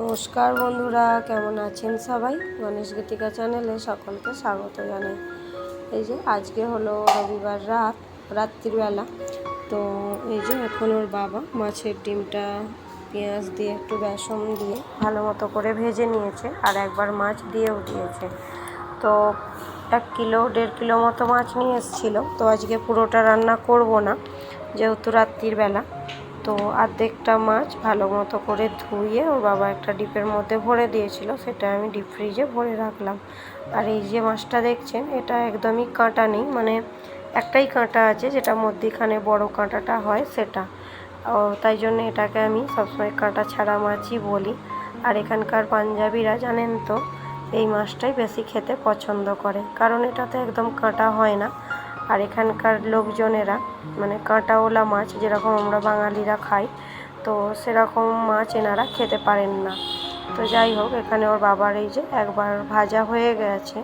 নমস্কার বন্ধুরা, কেমন আছেন সবাই? গণেশ গীতিকা চ্যানেলে সকলকে স্বাগত জানাই। এই যে আজকে হলো রবিবার রাত, রাত্রিবেলা। তো এই যে এখন ওর বাবা মাছের ডিমটা, পেঁয়াজ দিয়ে একটু বেসন দিয়ে ভালো মতো করে ভেজে নিয়েছে আর একবার মাছ দিয়েও দিয়েছে। তো এক কিলো, দেড় কিলো মতো মাছ নিয়ে এসেছিল। তো আজকে পুরোটা রান্না করব না, যেহেতু রাত্রির বেলা তো অর্ধেকটা মাছ ভালো মতো করে ধুয়ে ওর বাবা একটা ডিপের মধ্যে ভরে দিয়েছিল, সেটা আমি ডিপ ফ্রিজে ভরে রাখলাম। আর এই যে মাছটা দেখছেন, এটা একদমই কাঁটা নেই মানে একটাই কাঁটা আছে, যেটা মধ্যিখানে বড় কাঁটাটা হয় সেটা। তাই জন্য এটাকে আমি সবসময় কাঁটা ছাড়া মাছই বলি। আর এখানকার পাঞ্জাবিরা জানেন তো, এই মাছটাই বেশি খেতে পছন্দ করে, কারণ এটাতে একদম কাঁটা হয় না। আর এখানকার লোকজনেরা মানে কাঁটাওয়ালা মাছ যেরকম আমরা বাঙালিরা খাই, তো সেরকম মাছ এনারা খেতে পারেন না। তো যাই হোক, এখানে ওর বাবার এই যে একবার ভাজা হয়ে গেছে,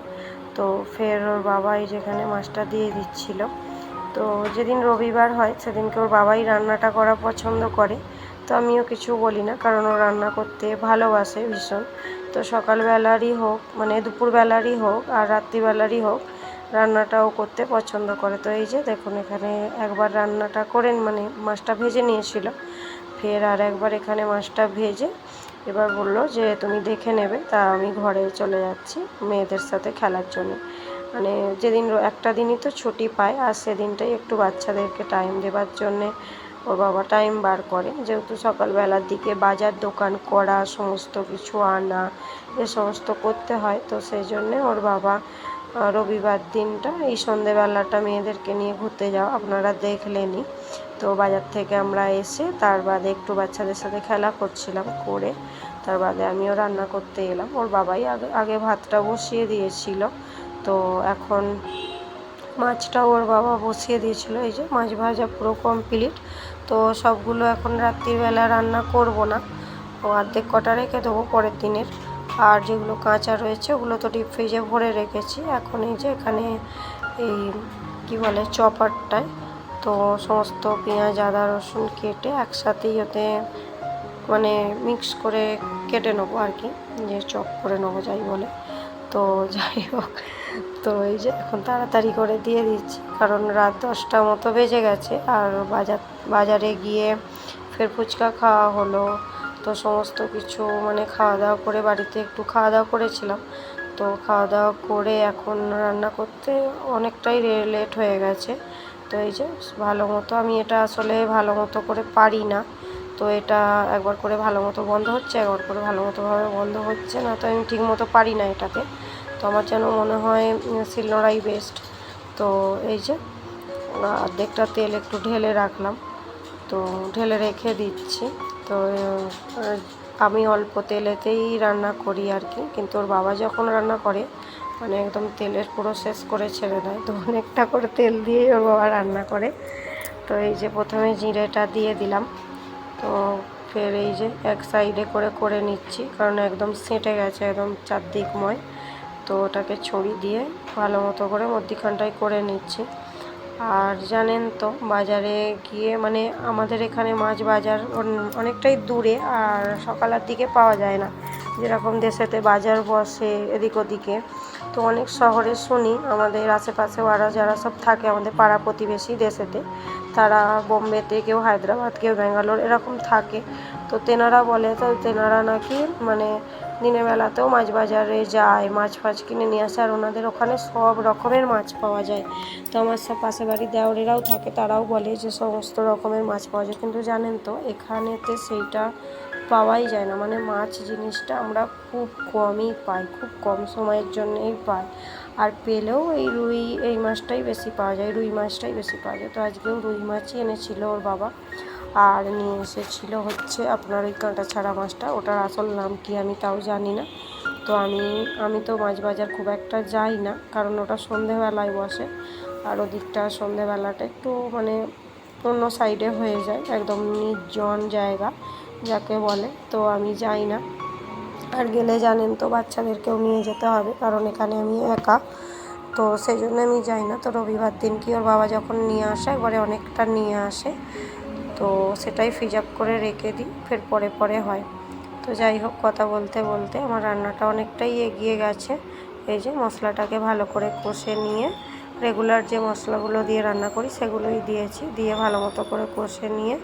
তো ফের ওর বাবা এই যেখানে মাছটা দিয়ে দিচ্ছিল। তো যেদিন রবিবার হয়, সেদিনকে ওর বাবাই রান্নাটা করা পছন্দ করে। তো আমিও কিছু বলি না, কারণ ও রান্না করতে ভালোবাসে ভীষণ। তো সকালবেলারই হোক মানে দুপুরবেলারই হোক আর রাত্রিবেলারই হোক রান্নাটাও করতে পছন্দ করে। তো এই যে দেখুন এখানে একবার রান্নাটা করেন মানে মাছটা ভেজে নিয়েছিল। ফের আর একবার এখানে মাছটা ভেজে এবার বলল যে, তুমি দেখে নেবে। তা আমি ঘরে চলে যাচ্ছি মেয়েদের সাথে খেলার জন্য। মানে যেদিন একটা দিনই তো ছুটি পায়, আর সেদিনটাই একটু বাচ্চাদেরকে টাইম দেবার জন্যে ওর বাবা টাইম বার করে। যেহেতু সকালবেলার দিকে বাজার দোকান করা, সমস্ত কিছু আনা, এ সমস্ত করতে হয়, তো সেই জন্যে ওর বাবা রবিবার দিনটা, এই সন্ধেবেলাটা মেয়েদেরকে নিয়ে ঘুরতে যাওয়া আপনারা দেখলেনই। তো বাজার থেকে আমরা এসে তার বাদে একটু বাচ্চাদের সাথে খেলা করছিলাম, করে তার বাদে আমিও রান্না করতে এলাম। ওর বাবাই আগে আগে ভাতটা বসিয়ে দিয়েছিল। তো এখন মাছটা ওর বাবা বসিয়ে দিয়েছিল, এই যে মাছ ভাজা পুরো কমপ্লিট তো সবগুলো এখন রাত্রিবেলা রান্না করব না। ও অর্ধেক কটা রেখে দেবো পরের দিনের। আর যেগুলো কাঁচা রয়েছে, ওগুলো তো ডিপ ফ্রিজে ভরে রেখেছি। এখন এই যে এখানে এই কি বলে, চপারটায় তো সমস্ত পেঁয়াজ, আদা, রসুন কেটে একসাথেই ওতে মানে মিক্স করে কেটে নেব আর কি, যে চপ করে নেব যাই বলে। তো যাই হোক, তো এই যে এখন তাড়াতাড়ি করে দিয়ে দিচ্ছি, কারণ রাত দশটা মতো বেজে গেছে। আর বাজার, বাজারে গিয়ে ফের ফুচকা খাওয়া হলো তো সমস্ত কিছু মানে খাওয়া দাওয়া করে বাড়িতে একটু খাওয়া দাওয়া করেছিলাম। তো খাওয়া দাওয়া করে এখন রান্না করতে অনেকটাই লেট হয়ে গেছে। তো এই যে ভালো মতো আমি এটা আসলে ভালো মতো করে পারি না। তো এটা একবার করে ভালো মতো বন্ধ হচ্ছে, একবার করে ভালো মতোভাবে বন্ধ হচ্ছে না তো আমি ঠিক মতো পারি না এটাতে। তো আমার যেন মনে হয় শিলনোড়াই বেস্ট তো এই যে অর্ধেকটা তেল একটু ঢেলে রাখলাম। তো ঢেলে রেখে দিচ্ছি। তো আমি অল্প তেলেতেই রান্না করি আর কি। কিন্তু ওর বাবা যখন রান্না করে মানে একদম তেলের পুরো শেষ করে ছেড়ে দেয়। তো অনেকটা করে তেল দিয়ে ওর বাবা রান্না করে। তো এই যে প্রথমে জিরেটা দিয়ে দিলাম। তো ফের এই যে এক সাইডে করে করে নিচ্ছি। কারণ একদম সেঁটে গেছে, একদম চারদিকময় তো ওটাকে ছড়ি দিয়ে ভালো মতো করে মধ্যিখানটায় করে নিচ্ছি। আর জানেন তো, বাজারে গিয়ে মানে আমাদের এখানে মাছ বাজার অনেকটাই দূরে আর সকালের দিকে পাওয়া যায় না। যেরকম দেশেতে বাজার বসে এদিক ওদিকে। তো অনেক শহরে শুনি, আমাদের আশেপাশে ওরা যারা সব থাকে আমাদের পাড়া প্রতিবেশী দেশেতে, তারা বোম্বেতে কেউ হায়দ্রাবাদ, কেউ ব্যাঙ্গালোর এরকম থাকে। তো তেনারা বলে তো তেনারা নাকি মানে দিনের বেলাতেও মাছ বাজারে যায়, মাছ ফাছ কিনে নিয়ে আসে, আর ওনাদের ওখানে সব রকমের মাছ পাওয়া যায়। তো আমার সব পাশে বাড়ির দেওরেরাও থাকে, তারাও বলে যে সমস্ত রকমের মাছ পাওয়া যায়। কিন্তু জানেন তো, এখানেতে সেইটা পাওয়াই যায় না। মানে মাছ জিনিসটা আমরা খুব কমই পাই, খুব কম সময়ের জন্যেই পাই। আর পেলেও এই রুই, এই মাছটাই বেশি পাওয়া যায়, রুই মাছটাই বেশি পাওয়া যায়। তো আজকেও রুই মাছই এনেছিল ওর বাবা। আর নিয়ে এসেছিল হচ্ছে আপনার ওই কাঁটা ছাড়া মাছটা। ওটার আসল নাম কি আমি তাও জানি না। তো আমি আমি তো মাছ বাজার খুব একটা যাই না, কারণ ওটা সন্ধেবেলায় বসে। আর ওদিকটা সন্ধেবেলাটা একটু মানে অন্য সাইডে হয়ে যায়, একদম নির্জন জায়গা। যাকে বলে, তো আমি যাই না। আর গেলে জানেন তো, বাচ্চাদেরকেও নিয়ে যেতে হবে, কারণ এখানে আমি একা। তো সেই জন্য আমি যাই না। তো রবিবার দিন কি ওর বাবা যখন নিয়ে আসে, একবারে অনেকটা নিয়ে আসে। তো সেটাই ফ্রিজ আপ করে রেখে দিই, ফের পরে পরে হয়। তো যাই হোক, কথা বলতে বলতে আমার রান্নাটা অনেকটাই এগিয়ে গেছে। এই যে মশলাটাকে ভালো করে কষে নিয়ে রেগুলার যে মশলাগুলো দিয়ে রান্না করি, সেগুলোই দিয়েছি। দিয়ে ভালো মতো করে কষে নিয়ে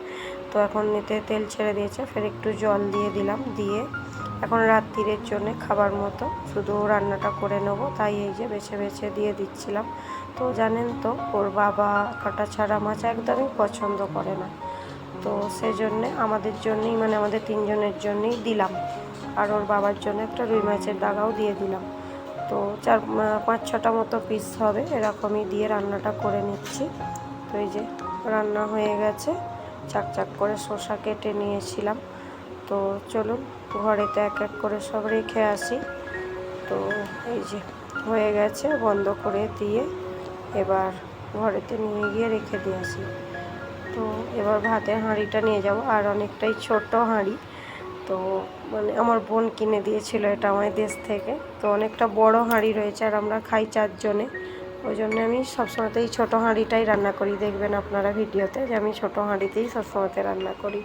তো এখন নিতে তেল ছেড়ে দিয়েছে। ফের একটু জল দিয়ে দিলাম, দিয়ে এখন রাত্রিরের জন্য খাবার মতো শুধু রান্নাটা করে নেব। তাই এই যে বেছে বেছে দিয়ে দিচ্ছিলাম। তো জানেন তো, ওর বাবা কাটা ছাড়া মাছ একদমই পছন্দ করে না। তো সেই জন্যে আমাদের জন্যই মানে আমাদের তিনজনের জন্যই দিলাম। আর ওর বাবার জন্য একটা রুই মাছের দাগাও দিয়ে দিলাম। তো চার পাঁচ ছটা মতো পিস হবে। এরকমই দিয়ে রান্নাটা করে নিচ্ছি। তো এই যে রান্না হয়ে গেছে। চাক চাক করে শসা কেটে নিয়েছিলাম। তো চলুন, ঘরেতে এক এক করে সব রেখে আসি। তো এই যে, হয়ে গেছে বন্ধ করে দিয়ে এবার ঘরেতে নিয়ে গিয়ে রেখে দিয়ে আসি। তো এবার ভাতের হাঁড়িটা নিয়ে যাব, আর অনেকটাই ছোট হাঁড়ি। তো মানে আমার বোন কিনে দিয়েছিল এটা আমার দেশ থেকে। তো অনেকটা বড় হাঁড়ি রয়েছে, আর আমরা খাই চারজনে। ওই জন্য আমি সবসময়তে এই ছোটো হাঁড়িটাই রান্না করি। দেখবেন আপনারা ভিডিওতে যে আমি ছোটো হাঁড়িতেই সবসময়তে রান্না করি।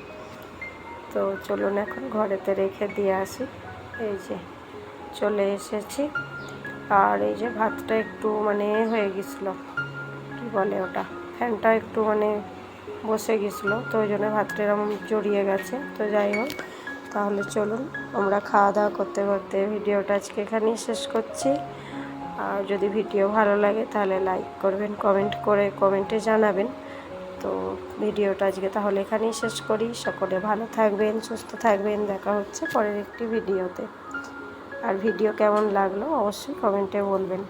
তো চলুন এখন ঘরেতে রেখে দিয়ে আসি। এই যে চলে এসেছি। আর এই যে ভাতটা একটু মানে হয়ে গেছিল। কী বলে ওটা? ফ্যানটা একটু মানে বসে গেছিল। তো ওই জন্য ভাতটা এরকম জড়িয়ে গেছে। তো যাই হোক, তাহলে চলুন আমরা খাওয়া দাওয়া করতে করতে ভিডিওটা আজকে এখানেই শেষ করছি। আর যদি ভিডিও ভালো লাগে তাহলে লাইক করবেন কমেন্ট করে কমেন্টে জানাবেন। তো ভিডিওটা আজকে তাহলে এখানেই শেষ করি। সকলে ভালো থাকবেন, সুস্থ থাকবেন। দেখা হচ্ছে পরের একটি ভিডিওতে। আর ভিডিও কেমন লাগল অবশ্যই কমেন্টে বলবেন।